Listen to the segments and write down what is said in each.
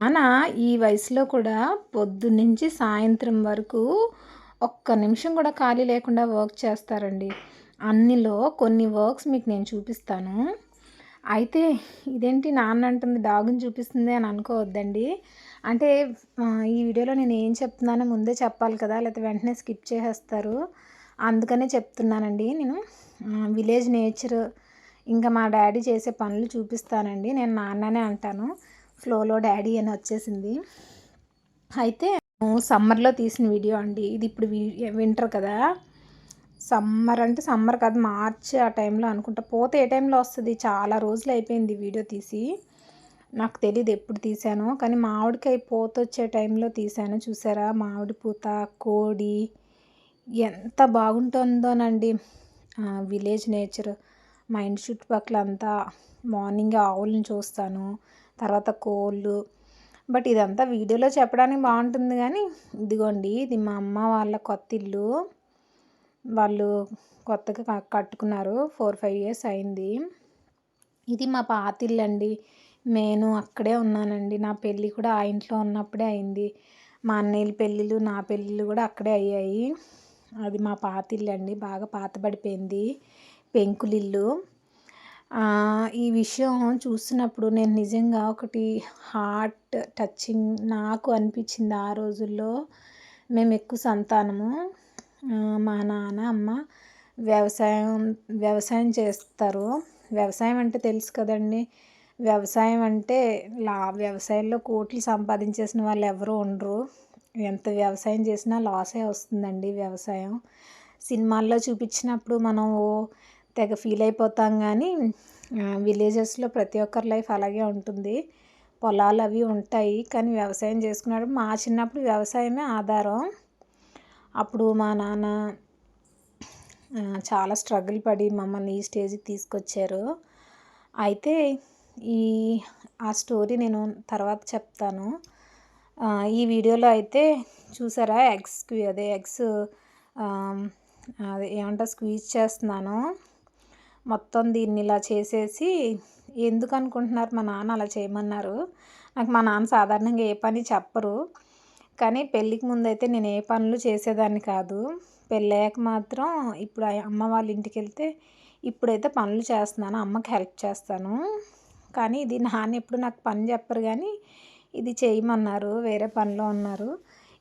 మన ఈ వయసులో కూడా పొద్దున్నుంచి సాయంత్రం వరకు ఒక్క నిమిషం కూడా ఖాళీ లేకుండా వర్క్ చేస్తారండి. అన్నిలో కొన్ని వర్క్స్ మీకు నేను చూపిస్తాను. అయితే ఇదేంటి నాన్న అంటుంది డాగుని చూపిస్తుంది అని అనుకోవద్దండి. అంటే ఈ వీడియోలో నేను ఏం చెప్తున్నానో ముందే చెప్పాలి కదా లేకపోతే వెంటనే స్కిప్ చేసేస్తారు. అందుకనే చెప్తున్నానండి. నేను విలేజ్ నేచర్ ఇంకా మా డాడీ చేసే పనులు చూపిస్తానండి. నేను నాన్ననే అంటాను. ఫ్లోలో డాడీ అని వచ్చేసింది. అయితే సమ్మర్లో తీసిన వీడియో అండి. ఇది ఇప్పుడు వింటర్ కదా. సమ్మర్ అంటే సమ్మర్ కాదు మార్చ్ ఆ టైంలో అనుకుంటా. పోతే ఏ టైంలో వస్తుంది? చాలా రోజులు అయిపోయింది వీడియో తీసి. నాకు తెలియదు ఎప్పుడు తీసాను కానీ మామిడికాయ పూత వచ్చే టైంలో తీసాను. చూసారా? మామిడి పూత కోడి ఎంత బాగుంటుందోనండి. విలేజ్ నేచర్ మా ఇంటి చుట్టుపక్కల అంతా మార్నింగ్ ఆవులను చూస్తాను. తర్వాత కోళ్ళు. బట్ ఇదంతా వీడియోలో చెప్పడానికి బాగుంటుంది కానీ ఇదిగోండి ఇది మా అమ్మ వాళ్ళ కొత్త ఇల్లు. వాళ్ళు కొత్తగా కట్టుకున్నారు. ఫోర్ ఫైవ్ ఇయర్స్ అయింది. ఇది మా పాత ఇల్లు అండి. నేను అక్కడే ఉన్నానండి. నా పెళ్ళి కూడా ఆ ఇంట్లో ఉన్నప్పుడే అయింది. మా అన్నయ్యల పెళ్ళిళ్ళు నా పెళ్ళిళ్ళు కూడా అక్కడే అయ్యాయి. అది మా పాత ఇల్లు అండి. బాగా పాతబడిపోయింది. పెంకులిల్లు. ఈ విషయం చూసినప్పుడు నేను నిజంగా ఒకటి హార్ట్ టచింగ్ నాకు అనిపించింది ఆ రోజుల్లో. మేము ఎక్కువ సంతానము. మా నాన్న అమ్మ వ్యవసాయం వ్యవసాయం చేస్తారు. వ్యవసాయం అంటే తెలుసు కదండి. వ్యవసాయం అంటే లా వ్యవసాయంలో కోట్లు సంపాదించేసిన వాళ్ళు ఎవరు ఉండరు. ఎంత వ్యవసాయం చేసినా లాసే వస్తుందండి వ్యవసాయం. సినిమాల్లో చూపించినప్పుడు మనం తెగ ఫీల్ అయిపోతాం కానీ విలేజెస్లో ప్రతి ఒక్కరి లైఫ్ అలాగే ఉంటుంది. పొలాలు అవి ఉంటాయి కానీ వ్యవసాయం చేసుకున్నాడు. మా చిన్నప్పుడు వ్యవసాయమే ఆధారం. అప్పుడు మా నాన్న చాలా స్ట్రగుల్ పడి మమ్మల్ని ఈ స్టేజ్కి తీసుకొచ్చారు. అయితే ఈ ఆ స్టోరీ నేను తర్వాత చెప్తాను. ఈ వీడియోలో అయితే చూసారా? ఎగ్స్ అదే ఎగ్స్ అదే ఏమంటారు? స్క్వీజ్ చేస్తున్నాను. మొత్తం దీన్ని ఇలా చేసేసి ఎందుకు అనుకుంటున్నారు? మా నాన్న అలా చేయమన్నారు. నాకు మా నాన్న సాధారణంగా ఏ పని చెప్పరు. కానీ పెళ్ళికి ముందు అయితే నేను ఏ పనులు చేసేదాన్ని కాదు. పెళ్ళయ్యాక మాత్రం ఇప్పుడు అమ్మ వాళ్ళ ఇంటికి వెళ్తే ఇప్పుడైతే పనులు చేస్తున్నాను. అమ్మకి హెల్ప్ చేస్తాను. కానీ ఇది నాన్న ఎప్పుడు నాకు పని చెప్పరు కానీ ఇది చేయమన్నారు. వేరే పనిలో ఉన్నారు.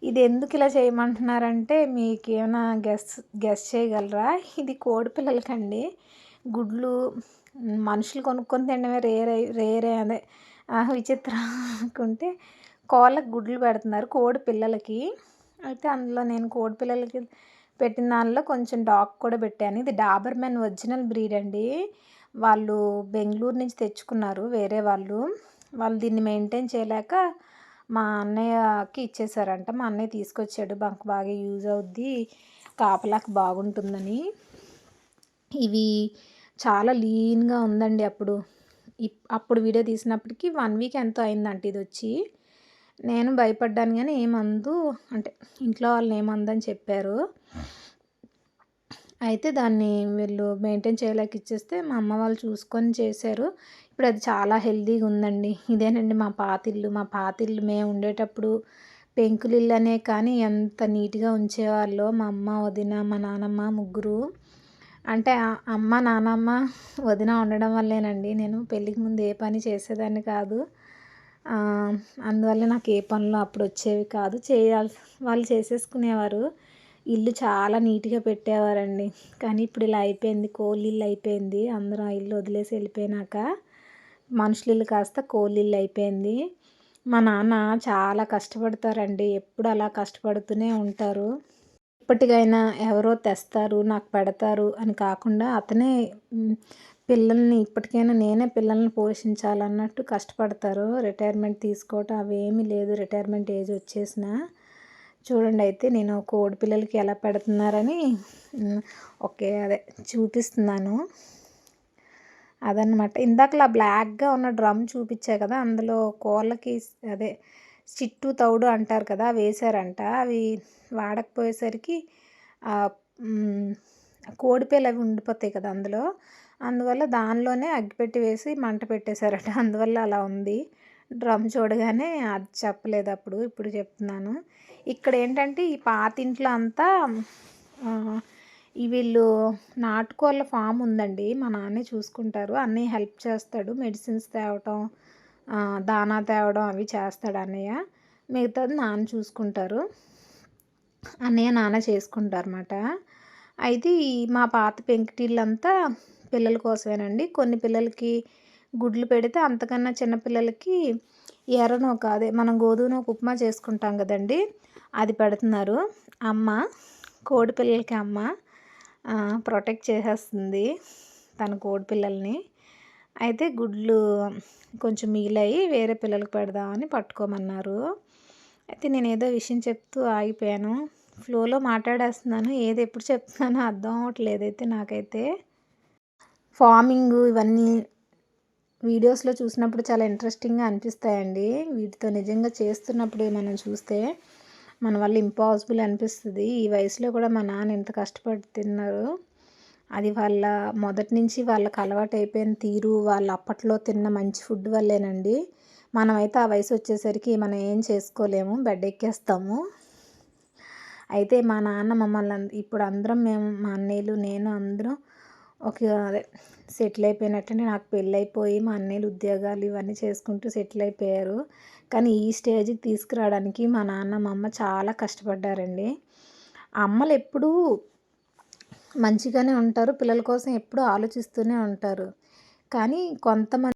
ఇది ఎందుకు ఇలా చేయమంటున్నారంటే మీకు ఏమైనా గెస్ గెస్ చేయగలరా? ఇది కోడి పిల్లలకండి. గుడ్లు మనుషులు కొనుక్కొని తినడమే రేరే రేరే అదే. విచిత్రం అనుకుంటే కోళ్ళకి గుడ్లు పెడుతున్నారు కోడి పిల్లలకి. అయితే అందులో నేను కోడి పిల్లలకి పెట్టిన దానిలో కొంచెం డాగ్ కూడా పెట్టాను. ఇది డాబర్ మ్యాన్ ఒరిజినల్ బ్రీడ్ అండి. వాళ్ళు బెంగళూరు నుంచి తెచ్చుకున్నారు వేరే వాళ్ళు. వాళ్ళు దీన్ని మెయింటైన్ చేయలేక మా అన్నయ్యకి ఇచ్చేసారంట. మా అన్నయ్య తీసుకొచ్చాడు. బంక్ బాగా యూజ్ అవుద్ది. కాపలాకి బాగుంటుందని. ఇవి చాలా లీన్గా ఉందండి అప్పుడు. అప్పుడు వీడియో తీసినప్పటికీ వన్ వీక్ ఎంతో అయిందంట ఇది వచ్చి. నేను భయపడ్డాను కానీ ఏమందు అంటే ఇంట్లో వాళ్ళు ఏమందని చెప్పారు. అయితే దాన్ని వీళ్ళు మెయింటైన్ చేయలేక ఇచ్చేస్తే మా అమ్మ వాళ్ళు చూసుకొని చేశారు. ఇప్పుడు అది చాలా హెల్తీగా ఉందండి. ఇదేనండి మా పాతిల్లు మా పాతిల్లు మేము ఉండేటప్పుడు పెంకులిల్లు అనే కానీ ఎంత నీట్గా ఉంచేవాళ్ళు మా అమ్మ వదిన మా నానమ్మ ముగ్గురు. అంటే అమ్మ నానమ్మ వదిన ఉండడం వల్లేనండి. నేను పెళ్ళికి ముందు ఏ పని చేసేదాన్ని కాదు. అందువల్ల నాకు ఏ పనులు అప్పుడు వచ్చేవి కాదు. చేయాల్సి వాళ్ళు చేసేసుకునేవారు. ఇల్లు చాలా నీట్గా పెట్టేవారండి. కానీ ఇప్పుడు ఇలా అయిపోయింది. కోళ్ళు ఇల్లు అయిపోయింది. అందరూ ఆ ఇల్లు వదిలేసి వెళ్ళిపోయినాక మనుషుల ఇల్లు కాస్త కోళ్ళు ఇల్లు అయిపోయింది. మా నాన్న చాలా కష్టపడతారండి. ఎప్పుడు అలా కష్టపడుతూనే ఉంటారు. ఇప్పటికైనా ఎవరో తెస్తారు నాకు పెడతారు అని కాకుండా అతనే పిల్లల్ని ఇప్పటికైనా నేనే పిల్లల్ని పోషించాలన్నట్టు కష్టపడతారు రిటైర్మెంట్ తీసుకోవటం అవేమీ లేదు రిటైర్మెంట్ ఏజ్ వచ్చేసిన. చూడండి అయితే నేను కోడి పిల్లలకి ఎలా పెడుతున్నారని ఓకే అదే చూపిస్తున్నాను. అదనమాట ఇందాకలా బ్లాక్గా ఉన్న డ్రమ్ చూపించా కదా అందులో కోళ్ళకి అదే చిట్టు తౌడు అంటారు కదా వేశారంట. అవి వాడకపోయేసరికి కోడిపేలు అవి ఉండిపోతాయి కదా అందులో. అందువల్ల దానిలోనే అగ్గిపెట్టి వేసి మంట పెట్టేశారట. అందువల్ల అలా ఉంది. డ్రమ్ చూడగానే అది చెప్పలేదు అప్పుడు. ఇప్పుడు చెప్తున్నాను. ఇక్కడ ఏంటంటే ఈ పాత ఇంట్లో అంతా వీళ్ళు నాటుకోళ్ళ ఫామ్ ఉందండి. మా నాన్నే చూసుకుంటారు. అన్నీ హెల్ప్ చేస్తాడు. మెడిసిన్స్ తేవటం దానా తేవడం అవి చేస్తాడు అన్నయ్య. మిగతాది నాన్న చూసుకుంటారు. అన్నయ్య నాన్న చేసుకుంటారన్నమాట. అయితే ఈ మా పాత పెంకుటిల్లంతా పిల్లల కోసమేనండి. కొన్ని పిల్లలకి గుడ్లు పెడితే అంతకన్నా చిన్నపిల్లలకి ఎర్రనో కాదే అదే మనం గోధుమ ఉప్మా చేసుకుంటాం కదండి. అది పెడుతున్నారు. అమ్మ కోడి పిల్లలకి అమ్మ ప్రొటెక్ట్ చేసేస్తుంది తన కోడి పిల్లల్ని. అయితే గుడ్లు కొంచెం మిగిలాయి వేరే పిల్లలకు పెడదామని పట్టుకోమన్నారు. అయితే నేను ఏదో విషయం చెప్తూ ఆగిపోయాను. ఫ్లోలో మాట్లాడేస్తున్నాను. ఏది ఎప్పుడు చెప్తున్నానో అర్థం అవ్వట్లేదు అయితే నాకైతే. ఫార్మింగ్ ఇవన్నీ వీడియోస్లో చూసినప్పుడు చాలా ఇంట్రెస్టింగ్గా అనిపిస్తాయండి. వీటితో నిజంగా చేస్తున్నప్పుడు మనం చూస్తే మన వల్ల ఇంపాసిబుల్ అనిపిస్తుంది. ఈ వయసులో కూడా మా నాన్న ఎంత కష్టపడుతున్నారు అది వాళ్ళ మొదటి నుంచి వాళ్ళకి అలవాటు అయిపోయిన తీరు వాళ్ళు అప్పట్లో తిన్న మంచి ఫుడ్ వల్లేనండి. మనమైతే ఆ వయసు వచ్చేసరికి మనం ఏం చేసుకోలేము బెడ్ ఎక్కేస్తాము అయితే మా నాన్న మమ్మల్ని ఇప్పుడు అందరం మేము మా అన్నయ్యలు నేను అందరం ఒక అదే సెటిల్ అయిపోయినట్టంటే నాకు పెళ్ళి అయిపోయి మా అన్నయ్యలు ఉద్యోగాలు ఇవన్నీ చేసుకుంటూ సెటిల్ అయిపోయారు. కానీ ఈ స్టేజ్కి తీసుకురావడానికి మా నాన్న మా అమ్మ చాలా కష్టపడ్డారండి. అమ్మలు ఎప్పుడూ మంచిగానే ఉంటారు. పిల్లల కోసం ఎప్పుడూ ఆలోచిస్తూనే ఉంటారు. కానీ కొంతమంది